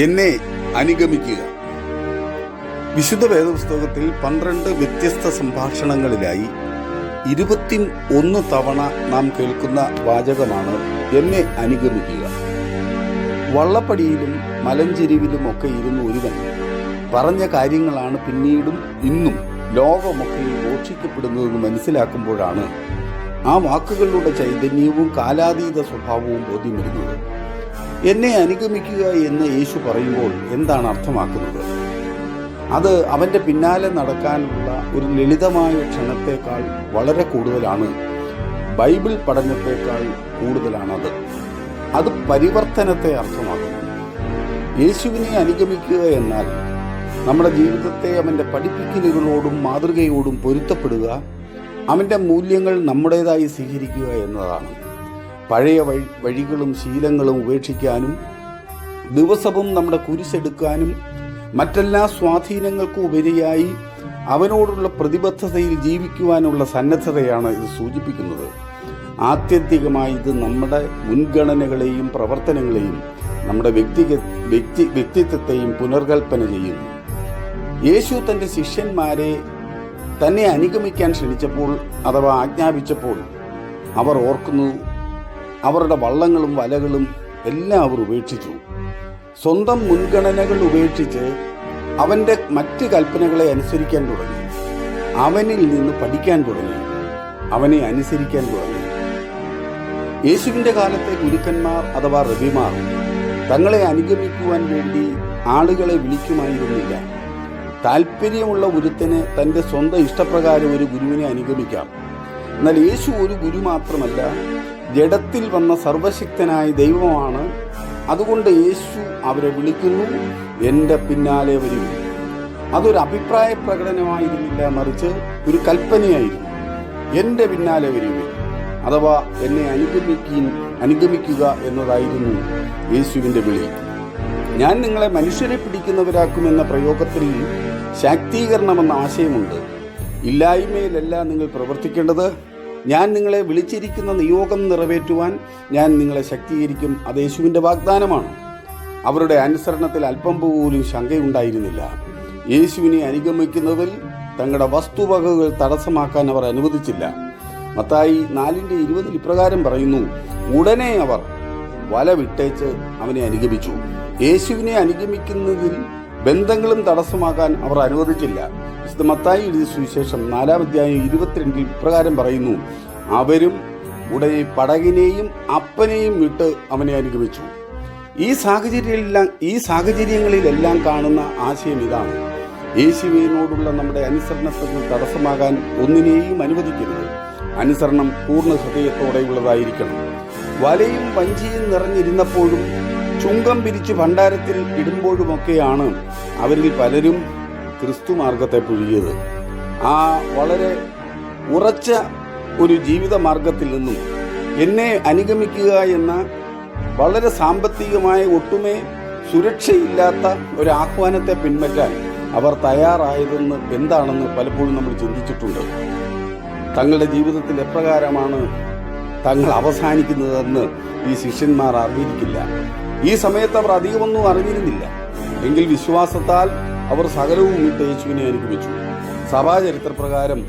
എന്നെ അനുഗമിക്കുക. വിശുദ്ധ വേദപുസ്തകത്തിൽ പന്ത്രണ്ട് വ്യത്യസ്ത സംഭാഷണങ്ങളിലായി ഇരുപത്തി ഒന്ന് തവണ നാം കേൾക്കുന്ന വാചകമാണ് എന്നെ അനുഗമിക്കുക. വള്ളപ്പടിയിലും മലഞ്ചെരിവിലും ഒക്കെ ഇരുന്ന് ഒരുവൻ പറഞ്ഞ കാര്യങ്ങളാണ് പിന്നീടും ഇന്നും ലോകമൊക്കെ ഘോഷിക്കപ്പെടുന്നതെന്ന് മനസ്സിലാക്കുമ്പോഴാണ് ആ വാക്കുകളുടെ ചൈതന്യവും കാലാതീത സ്വഭാവവും ബോധ്യം വരുന്നത് എന്നെ അനുഗമിക്കുക എന്ന് യേശു പറയുമ്പോൾ എന്താണ് അർത്ഥമാക്കുന്നത്? അത് അവന്റെ പിന്നാലെ നടക്കാനുള്ള ഒരു ലളിതമായ ക്ഷണത്തേക്കാൾ വളരെ കൂടുതലാണ്. ബൈബിൾ പഠനത്തേക്കാൾ കൂടുതലാണത്. അത് പരിവർത്തനത്തെ അർത്ഥമാക്കുന്നു. യേശുവിനെ അനുഗമിക്കുക എന്നാൽ നമ്മുടെ ജീവിതത്തെ അവന്റെ പഠിപ്പിക്കലുകളോടും മാതൃകയോടും പൊരുത്തപ്പെടുക അവന്റെ മൂല്യങ്ങൾ നമ്മുടേതായി സ്വീകരിക്കുക എന്നതാണ്. പഴയ വഴി വഴികളും ശീലങ്ങളും ഉപേക്ഷിക്കാനും ദിവസവും നമ്മുടെ കുരിശെടുക്കാനും മറ്റെല്ലാ സ്വാധീനങ്ങൾക്കും ഉപരിയായി അവനോടുള്ള പ്രതിബദ്ധതയിൽ ജീവിക്കുവാനുള്ള സന്നദ്ധതയാണ് ഇത് സൂചിപ്പിക്കുന്നത്. ആത്യന്തികമായി ഇത് നമ്മുടെ മുൻഗണനകളെയും പ്രവർത്തനങ്ങളെയും നമ്മുടെ വ്യക്തിഗ വ്യക്തി വ്യക്തിത്വത്തെയും പുനർകൽപ്പന ചെയ്യുന്നു. യേശു തന്റെ ശിഷ്യന്മാരെ തന്നെ അനുഗമിക്കാൻ ക്ഷണിച്ചപ്പോൾ അഥവാ ആജ്ഞാപിച്ചപ്പോൾ അവർ ഓർക്കുന്നു അവരുടെ വള്ളങ്ങളും വലകളും എല്ലാം അവർ ഉപേക്ഷിച്ചു. സ്വന്തം മുൻഗണനകൾ ഉപേക്ഷിച്ച് അവന്റെ മറ്റ് കൽപ്പനകളെ അനുസരിക്കാൻ തുടങ്ങി. അവനിൽ നിന്ന് പഠിക്കാൻ തുടങ്ങി. അവനെ അനുസരിക്കാൻ തുടങ്ങി. യേശുവിന്റെ കാലത്തെ ഗുരുക്കന്മാർ അഥവാ റബിമാർ തങ്ങളെ അനുഗമിക്കുവാൻ വേണ്ടി ആളുകളെ വിളിക്കുമായിരുന്നില്ല. താല്പര്യമുള്ള ഒരുത്തന് തന്റെ സ്വന്തം ഇഷ്ടപ്രകാരം ഒരു ഗുരുവിനെ അനുഗമിക്കാം. എന്നാൽ യേശു ഒരു ഗുരു മാത്രമല്ല ജഡത്തിൽ വന്ന സർവശക്തനായ ദൈവമാണ്. അതുകൊണ്ട് യേശു അവരെ വിളിക്കുന്നു എന്റെ പിന്നാലെ വരും. അതൊരു അഭിപ്രായ പ്രകടനമായിരുന്നില്ല മറിച്ച് ഒരു കൽപ്പനയായിരുന്നു. എന്റെ പിന്നാലെ വരുവിൻ അഥവാ എന്നെ അനുഗമിക്കും അനുഗമിക്കുക എന്നതായിരുന്നു യേശുവിന്റെ വിളി. ഞാൻ നിങ്ങളെ മനുഷ്യരെ പിടിക്കുന്നവരാക്കുമെന്ന പ്രയോഗത്തിൽ ശാക്തീകരണമെന്ന ആശയമുണ്ട്. ഇല്ലായ്മയിലല്ല നിങ്ങൾ പ്രവർത്തിക്കേണ്ടത്. ഞാൻ നിങ്ങളെ വിളിച്ചിരിക്കുന്ന നിയോഗം നിറവേറ്റുവാൻ ഞാൻ നിങ്ങളെ ശക്തീകരിക്കും. അത് യേശുവിന്റെ വാഗ്ദാനമാണ്. അവരുടെ അനുസരണത്തിൽ അല്പം പോലും ശങ്കയുണ്ടായിരുന്നില്ല. യേശുവിനെ അനുഗമിക്കുന്നതിൽ തങ്ങളുടെ വസ്തുവകകൾ തടസ്സമാക്കാൻ അവർ അനുവദിച്ചില്ല. മത്തായി നാലിന്റെ ഇരുപതിൽ ഇപ്രകാരം പറയുന്നു ഉടനെ അവർ വല വിട്ടേച്ച് അവനെ അനുഗമിച്ചു. യേശുവിനെ അനുഗമിക്കുന്നതിൽ ബന്ധങ്ങളും തടസ്സമാക്കാൻ അവർ അനുവദിച്ചില്ല. വിശുദ്ധ മത്തായി എഴുതിയ സുവിശേഷം നാലാം അധ്യായം ഇരുപത്തിരണ്ടിൽ ഇപ്രകാരം പറയുന്നു അവരും ഉടനെ പടകിനെയും അപ്പനെയും വിട്ട് അവനെ അനുഗമിച്ചു. ഈ സാഹചര്യങ്ങളിലെല്ലാം ഈ സാഹചര്യങ്ങളിലെല്ലാം കാണുന്ന ആശയം ഇതാണ്. യേശുവിനോടുള്ള നമ്മുടെ അനുസരണത്തിന് തടസ്സമാകാൻ ഒന്നിനെയും അനുവദിക്കരുത്. അനുസരണം പൂർണ ഹൃദയത്തോടെയുള്ളതായിരിക്കണം. വലയും വഞ്ചിയും നിറഞ്ഞിരുന്നപ്പോഴും ചുങ്കം പിരിച്ച് ഭണ്ഡാരത്തിൽ ഇടുമ്പോഴുമൊക്കെയാണ് അവരിൽ പലരും ക്രിസ്തു മാർഗത്തെ പുഴുകിയത് ആ വളരെ ഉറച്ച ഒരു ജീവിത മാർഗത്തിൽ നിന്നും എന്നെ അനുഗമിക്കുക എന്ന വളരെ സാമ്പത്തികമായ ഒട്ടുമേ സുരക്ഷയില്ലാത്ത ഒരു ആഹ്വാനത്തെ പിൻപറ്റാൻ അവർ തയ്യാറായതെന്ന് എന്താണെന്ന് പലപ്പോഴും നമ്മൾ ചിന്തിച്ചിട്ടുണ്ട്. തങ്ങളുടെ ജീവിതത്തിൽ എപ്രകാരമാണ് തങ്ങൾ അവസാനിക്കുന്നതെന്ന് ഈ ശിഷ്യന്മാർ അറിഞ്ഞിരിക്കില്ല. ഈ സമയത്ത് അവർ അധികമൊന്നും അറിഞ്ഞിരുന്നില്ല. എങ്കിൽ വിശ്വാസത്താൽ അവർ സകലവും ഇട്ട് യേശുവിനെ അനുഗമിച്ചു സഭാചരിത്രപ്രകാരം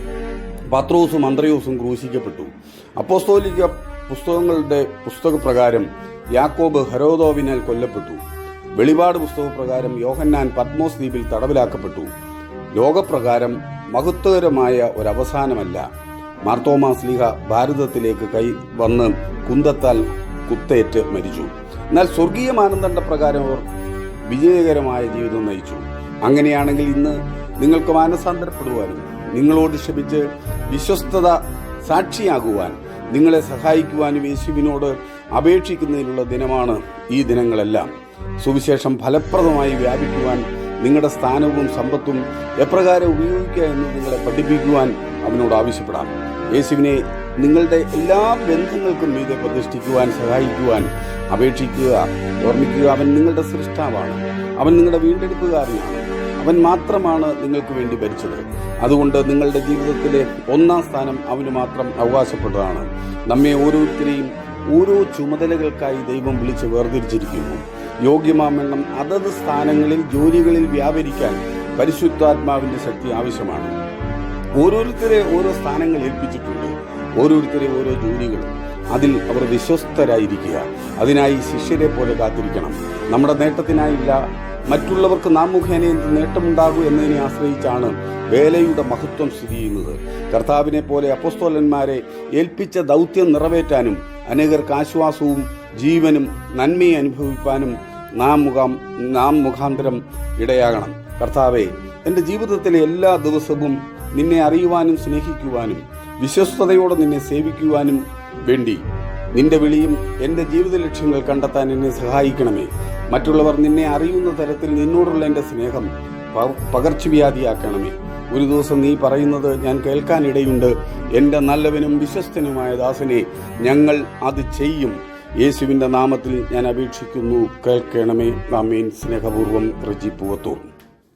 പത്രോസും അന്ത്രയോസും ക്രൂശിക്കപ്പെട്ടു. അപ്പോസ്തോലിക പുസ്തകങ്ങളുടെ പുസ്തകപ്രകാരം യാക്കോബ് ഹരോദോവിനാൽ കൊല്ലപ്പെട്ടു. വെളിപാട് പുസ്തകപ്രകാരം യോഹന്നാൻ പത്മോസ് ദ്വീപിൽ തടവിലാക്കപ്പെട്ടു. ലോകപ്രകാരം മഹത്വകരമായ ഒരവസാനമല്ല. മാർത്തോമാ സ്ലിഹ ഭാരതത്തിലേക്ക് കൈ വന്ന് കുന്തത്താൽ കുത്തേറ്റ് മരിച്ചു. എന്നാൽ സ്വർഗീയ മാനദണ്ഡ പ്രകാരം അവർ വിജയകരമായ ജീവിതം നയിച്ചു. അങ്ങനെയാണെങ്കിൽ ഇന്ന് നിങ്ങൾക്ക് മാനസാന്തരപ്പെടുവാനും നിങ്ങളോട് ക്ഷമിച്ച് വിശ്വസ്തത സാക്ഷിയാകുവാൻ നിങ്ങളെ സഹായിക്കുവാനും യേശുവിനോട് അപേക്ഷിക്കുന്നതിനുള്ള ദിനമാണ് ഈ ദിനങ്ങളെല്ലാം. സുവിശേഷം ഫലപ്രദമായി വ്യാപിക്കുവാൻ നിങ്ങളുടെ സ്ഥാനവും സമ്പത്തും എപ്രകാരം ഉപയോഗിക്കുക എന്ന് നിങ്ങളെ പഠിപ്പിക്കുവാൻ അവനോട് ആവശ്യപ്പെടാം. യേശുവിനെ നിങ്ങളുടെ എല്ലാ ബന്ധങ്ങൾക്കും മീതെ പ്രതിഷ്ഠിക്കുവാൻ സഹായിക്കുവാൻ അപേക്ഷിക്കുക ഓർമ്മിക്കുക. അവൻ നിങ്ങളുടെ സൃഷ്ടാവാണ്. അവൻ നിങ്ങളുടെ വീണ്ടെടുപ്പുകാരനാണ്. അവൻ മാത്രമാണ് നിങ്ങൾക്ക് വേണ്ടി ഭരിച്ചത്. അതുകൊണ്ട് നിങ്ങളുടെ ജീവിതത്തിലെ ഒന്നാം സ്ഥാനം അവന് മാത്രം അവകാശപ്പെട്ടതാണ്. നമ്മെ ഓരോരുത്തരെയും ഓരോ ചുമതലകൾക്കായി ദൈവം വിളിച്ച് വേർതിരിച്ചിരിക്കുന്നു. യോഗ്യമാമെണ്ണം അതത് സ്ഥാനങ്ങളിൽ ജോലികളിൽ വ്യാപരിക്കാൻ പരിശുദ്ധാത്മാവിന്റെ ശക്തി ആവശ്യമാണ്. ഓരോരുത്തരെ ഓരോ സ്ഥാനങ്ങൾ ഏൽപ്പിച്ചിട്ടുണ്ട്. ഓരോരുത്തരെ ഓരോ ജോലികളും അതിൽ അവർ വിശ്വസ്തരായിരിക്കുക. അതിനായി ശിഷ്യരെ പോലെ കാത്തിരിക്കണം. നമ്മുടെ നേട്ടത്തിനായില്ല. മറ്റുള്ളവർക്ക് നാം മുഖേന എന്ത് നേട്ടമുണ്ടാകൂ എന്നതിനെ ആശ്രയിച്ചാണ് വേലയുടെ മഹത്വം സ്ഥിതി ചെയ്യുന്നത്. കർത്താവിനെ പോലെ അപ്പസ്തോലന്മാരെ ഏൽപ്പിച്ച ദൗത്യം നിറവേറ്റാനും അനേകർക്ക് ആശ്വാസവും ജീവനും നന്മയും അനുഭവിപ്പാനും നാം മുഖാം നാം മുഖാന്തരം ഇടയാകണം. കർത്താവെ എന്റെ ജീവിതത്തിലെ എല്ലാ ദിവസവും നിന്നെ അറിയുവാനും സ്നേഹിക്കുവാനും വിശ്വസ്തയോടെ നിന്നെ സേവിക്കുവാനും വേണ്ടി. നിന്റെ വിളിയും എന്റെ ജീവിത ലക്ഷ്യങ്ങൾ കണ്ടെത്താൻ എന്നെ സഹായിക്കണമേ. മറ്റുള്ളവർ നിന്നെ അറിയുന്ന തരത്തിൽ നിന്നോടുള്ള എന്റെ സ്നേഹം പകർച്ചവ്യാധിയാക്കണമേ. ഒരു ദിവസം നീ പറയുന്നത് ഞാൻ കേൾക്കാനിടയുണ്ട്. എന്റെ നല്ലവനും വിശ്വസ്തനുമായ ദാസനെ ഞങ്ങൾ അത് ചെയ്യും. യേശുവിന്റെ നാമത്തിൽ ഞാൻ അപേക്ഷിക്കുന്നു. കേൾക്കണമേ. നാമേൻ സ്നേഹപൂർവം റജി പൂവത്തൂർ